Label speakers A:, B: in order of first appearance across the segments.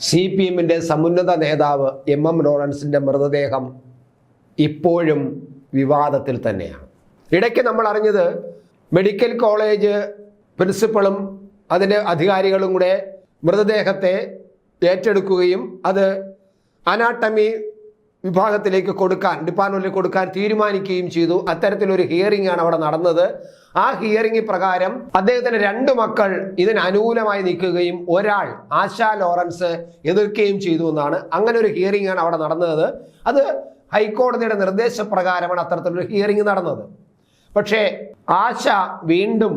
A: C P എമ്മിന്റെ സമുന്നത നേതാവ് M M ലോറൻസിന്റെ മൃതദേഹം ഇപ്പോഴും വിവാദത്തിൽ തന്നെയാണ്. ഇടയ്ക്ക് നമ്മൾ അറിഞ്ഞത് മെഡിക്കൽ കോളേജ് പ്രിൻസിപ്പളും അതിന്റെ അധികാരികളും കൂടെ മൃതദേഹത്തെ ഏറ്റെടുക്കുകയും അത് അനാട്ടമി വിഭാഗത്തിലേക്ക് കൊടുക്കാൻ ഡിപ്പാർട്ട്മെന്റിൽ കൊടുക്കാൻ തീരുമാനിക്കുകയും ചെയ്തു. അത്തരത്തിലൊരു ഹിയറിംഗ് ആണ് അവിടെ നടന്നത്. ആ ഹിയറിംഗ് പ്രകാരം അദ്ദേഹത്തിന് രണ്ട് മക്കൾ ഇതിന് അനുകൂലമായി നിൽക്കുകയും ഒരാൾ ആശാ ലോറൻസ് എതിർക്കുകയും ചെയ്തു എന്നാണ് അങ്ങനെ ഒരു ഹിയറിംഗ് ആണ് അവിടെ നടന്നത്. അത് ഹൈക്കോടതിയുടെ നിർദ്ദേശപ്രകാരമാണ് അത്തരത്തിലൊരു ഹിയറിംഗ് നടന്നത്. പക്ഷേ ആശ വീണ്ടും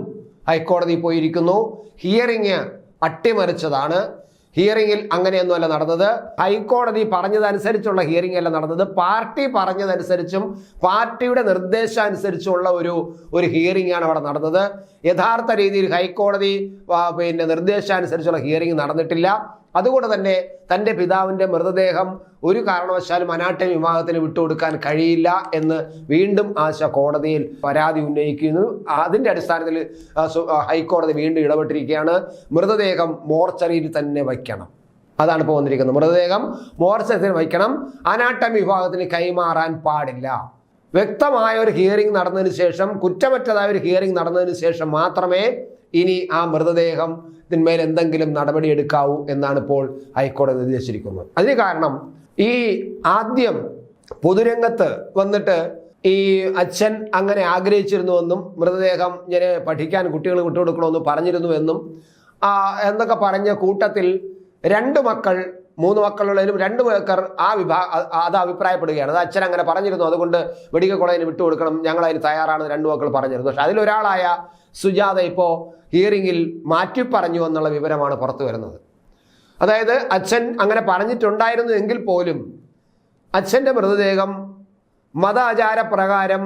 A: ഹൈക്കോടതി പോയിരിക്കുന്നു. ഹിയറിംഗ് അട്ടിമറിച്ചതാണ്. ഹിയറിംഗിൽ അങ്ങനെയൊന്നുമല്ല നടന്നത്. ഹൈക്കോടതി പറഞ്ഞതനുസരിച്ചുള്ള ഹിയറിംഗ് അല്ല നടന്നത്. പാർട്ടി പറഞ്ഞതനുസരിച്ചും പാർട്ടിയുടെ നിർദ്ദേശാനുസരിച്ചുള്ള ഒരു ഒരു ഹിയറിംഗ് ആണ് അവിടെ നടന്നത്. യഥാർത്ഥ രീതിയിൽ ഹൈക്കോടതി പിന്നെ നിർദ്ദേശാനുസരിച്ചുള്ള ഹിയറിംഗ് നടന്നിട്ടില്ല. അതുകൊണ്ട് തന്നെ തന്റെ പിതാവിന്റെ മൃതദേഹം ഒരു കാരണവശാലും അനാട്ടമി വിഭാഗത്തിന് വിട്ടുകൊടുക്കാൻ കഴിയില്ല എന്ന് വീണ്ടും ആശ കോടതിയിൽ പരാതി ഉന്നയിക്കുന്നു. അതിന്റെ അടിസ്ഥാനത്തിൽ ഹൈക്കോടതി വീണ്ടും ഇടപെട്ടിരിക്കുകയാണ്. മൃതദേഹം മോർച്ചറിയിൽ തന്നെ വയ്ക്കണം. അതാണ് ഇപ്പോൾ വന്നിരിക്കുന്നത്. മൃതദേഹം മോർച്ചറിയിൽ വയ്ക്കണം. അനാട്ടമി വിഭാഗത്തിന് കൈമാറാൻ പാടില്ല. വ്യക്തമായ ഒരു ഹിയറിംഗ് നടന്നതിന് ശേഷം കുറ്റമറ്റതായ ഒരു ഹിയറിംഗ് നടന്നതിന് ശേഷം മാത്രമേ ഇനി ആ മൃതദേഹം ഇതിന്മേൽ എന്തെങ്കിലും നടപടി എടുക്കാവൂ എന്നാണ് ഇപ്പോൾ ഹൈക്കോടതി നിർദ്ദേശിച്ചിരിക്കുന്നത്. അതിന് കാരണം ഈ ആദ്യം പൊതുരംഗത്ത് വന്നിട്ട് ഈ അച്ഛൻ അങ്ങനെ ആഗ്രഹിച്ചിരുന്നുവെന്നും മൃതദേഹം ഇങ്ങനെ പഠിക്കാൻ കുട്ടികൾ വിട്ടുകൊടുക്കണമെന്ന് പറഞ്ഞിരുന്നുവെന്നും എന്നൊക്കെ പറഞ്ഞ കൂട്ടത്തിൽ രണ്ട് മക്കൾ മൂന്ന് മക്കളുള്ളതിലും രണ്ട് മക്കർ ആ വിഭാഗ അത് അഭിപ്രായപ്പെടുകയാണ്. അത് അച്ഛൻ അങ്ങനെ പറഞ്ഞിരുന്നു. അതുകൊണ്ട് മെഡിക്കൽ കോളേജിന് വിട്ടുകൊടുക്കണം ഞങ്ങൾ അതിന് തയ്യാറാണെന്ന് രണ്ട് മക്കൾ പറഞ്ഞിരുന്നു. പക്ഷെ അതിലൊരാളായ സുജാത ഇപ്പോൾ ഹിയറിംഗിൽ മാറ്റി പറഞ്ഞു എന്നുള്ള വിവരമാണ് പുറത്തു വരുന്നത്. അതായത് അച്ഛൻ അങ്ങനെ പറഞ്ഞിട്ടുണ്ടായിരുന്നു എങ്കിൽ പോലും അച്ഛന്റെ മൃതദേഹം മതാചാരപ്രകാരം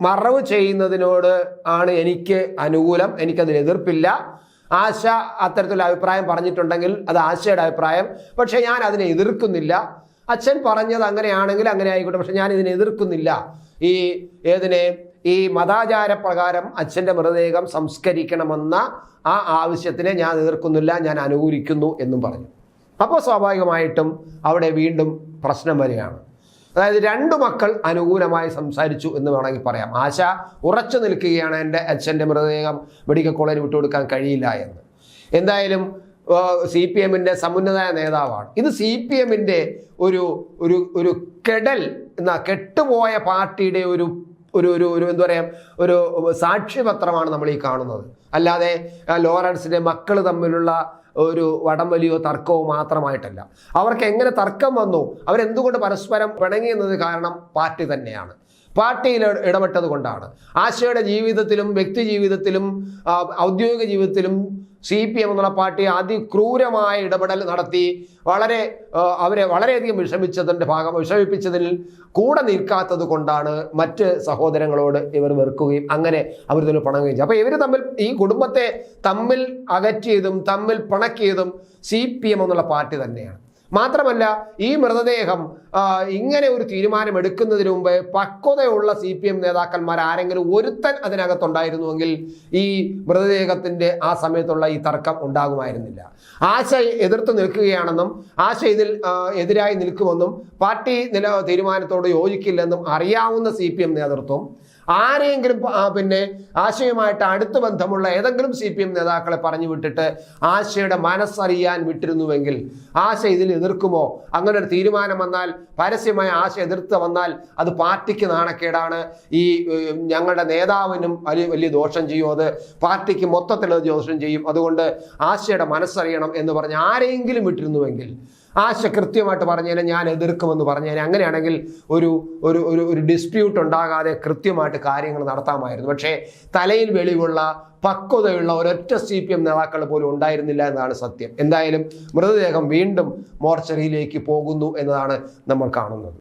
A: മറവ് ചെയ്യുന്നതിനോട് ആണ് എനിക്ക് അനുകൂലം. എനിക്കതിന് എതിർപ്പില്ല. ആശ അത്തരത്തിലുള്ള അഭിപ്രായം പറഞ്ഞിട്ടുണ്ടെങ്കിൽ അത് ആശയുടെ അഭിപ്രായം. പക്ഷേ ഞാൻ അതിനെ എതിർക്കുന്നില്ല. അച്ഛൻ പറഞ്ഞത് അങ്ങനെയാണെങ്കിൽ അങ്ങനെ ആയിക്കോട്ടെ. പക്ഷെ ഞാൻ ഇതിനെ എതിർക്കുന്നില്ല. ഈ ഏതിനെ? ഈ മതാചാര പ്രകാരം അച്ഛന്റെ മൃതദേഹം സംസ്കരിക്കണമെന്ന ആ ആവശ്യത്തിനെ ഞാൻ എതിർക്കുന്നില്ല ഞാൻ അനുകൂലിക്കുന്നു എന്നും പറഞ്ഞു. അപ്പോൾ സ്വാഭാവികമായിട്ടും അവിടെ വീണ്ടും പ്രശ്നം വരികയാണ്. അതായത് രണ്ടു മക്കൾ അനുകൂലമായി സംസാരിച്ചു എന്ന് വേണമെങ്കിൽ പറയാം. ആശ ഉറച്ചു നിൽക്കുകയാണ് എന്റെ അച്ഛന്റെ മൃതദേഹം മെഡിക്കൽ കോളേജിൽ വിട്ടുകൊടുക്കാൻ കഴിയില്ല എന്ന്. എന്തായാലും സി പി എമ്മിന്റെ സമുന്നത നേതാവാണ്. ഇത് സി പി എമ്മിന്റെ ഒരു ഒരു ഒരു കെടൽ എന്നാ കെട്ടുപോയ പാർട്ടിയുടെ ഒരു ഒരു ഒരു ഒരു എന്താ പറയുക ഒരു സാക്ഷ്യപത്രമാണ് നമ്മൾ ഈ കാണുന്നത്. അല്ലാതെ ലോറൻസിന്റെ മക്കൾ തമ്മിലുള്ള ഒരു വടംവലിയോ തർക്കമോ മാത്രമായിട്ടല്ല. അവർക്ക് എങ്ങനെ തർക്കം വന്നു? അവരെന്തുകൊണ്ട് പരസ്പരം പിണങ്ങി എന്നത് കാരണം പാർട്ടി തന്നെയാണ്. പാർട്ടിയിൽ ഇട- ഇടപെട്ടത് കൊണ്ടാണ് ആശയുടെ ജീവിതത്തിലും വ്യക്തി ജീവിതത്തിലും ഔദ്യോഗിക ജീവിതത്തിലും സി പി എം എന്നുള്ള പാർട്ടി അതിക്രൂരമായ ഇടപെടൽ നടത്തി വളരെ അവരെ വളരെയധികം വിഷമിച്ചതിന്റെ ഭാഗം വിഷമിപ്പിച്ചതിൽ കൂടെ നിൽക്കാത്തത് കൊണ്ടാണ് മറ്റ് സഹോദരങ്ങളോട് ഇവർ വെറുക്കുകയും അങ്ങനെ അവർ തമ്മിൽ പണങ്ങുകയും കഴിച്ചു അപ്പോൾ ഇവർ തമ്മിൽ ഈ കുടുംബത്തെ തമ്മിൽ അകറ്റിയതും തമ്മിൽ പണക്കിയതും സി പി എം എന്നുള്ള പാർട്ടി തന്നെയാണ്. മാത്രമല്ല ഈ മൃതദേഹം ഇങ്ങനെ ഒരു തീരുമാനം എടുക്കുന്നതിന് മുമ്പ് പക്വതയുള്ള സി പി എം നേതാക്കന്മാർ ആരെങ്കിലും ഒരുത്തൻ അതിനകത്തുണ്ടായിരുന്നുവെങ്കിൽ ഈ മൃതദേഹത്തിന്റെ ആ സമയത്തുള്ള ഈ തർക്കം ഉണ്ടാകുമായിരുന്നില്ല. ആശ എതിർത്ത് നിൽക്കുകയാണെന്നും ആശ ഇതിൽ എതിരായി നിൽക്കുമെന്നും പാർട്ടി നില തീരുമാനത്തോട് യോജിക്കില്ലെന്നും അറിയാവുന്ന സി നേതൃത്വം ആരെയെങ്കിലും പിന്നെ ആശയുമായിട്ട് അടുത്ത ബന്ധമുള്ള ഏതെങ്കിലും സി പി എം നേതാക്കളെ പറഞ്ഞു വിട്ടിട്ട് ആശയുടെ മനസ്സറിയാൻ വിട്ടിരുന്നുവെങ്കിൽ ആശ ഇതിൽ എതിർക്കുമോ? അങ്ങനെ ഒരു തീരുമാനം വന്നാൽ പരസ്യമായ ആശ എതിർത്ത് വന്നാൽ അത് പാർട്ടിക്ക് നാണക്കേടാണ്. ഈ ഞങ്ങളുടെ നേതാവിനും വലിയ വലിയ ദോഷം ചെയ്യും അത്. പാർട്ടിക്ക് മൊത്തത്തിലുള്ള ദോഷം ചെയ്യും. അതുകൊണ്ട് ആശയുടെ മനസ്സറിയണം എന്ന് പറഞ്ഞ് ആരെയെങ്കിലും വിട്ടിരുന്നുവെങ്കിൽ ആശ കൃത്യമായിട്ട് പറഞ്ഞതിനെ ഞാൻ എതിർക്കുമെന്ന് പറഞ്ഞതിനെ അങ്ങനെയാണെങ്കിൽ ഒരു ഒരു ഒരു ഒരു ഡിസ്പ്യൂട്ട് ഉണ്ടാകാതെ കൃത്യമായിട്ട് കാര്യങ്ങൾ നടത്താമായിരുന്നു. പക്ഷേ തലയിൽ വെളിവുള്ള പക്വതയുള്ള ഒരൊറ്റ സി പി എം നേതാക്കൾ പോലും ഉണ്ടായിരുന്നില്ല എന്നതാണ് സത്യം. എന്തായാലും മൃതദേഹം വീണ്ടും മോർച്ചറിയിലേക്ക് പോകുന്നു എന്നതാണ് നമ്മൾ കാണുന്നത്.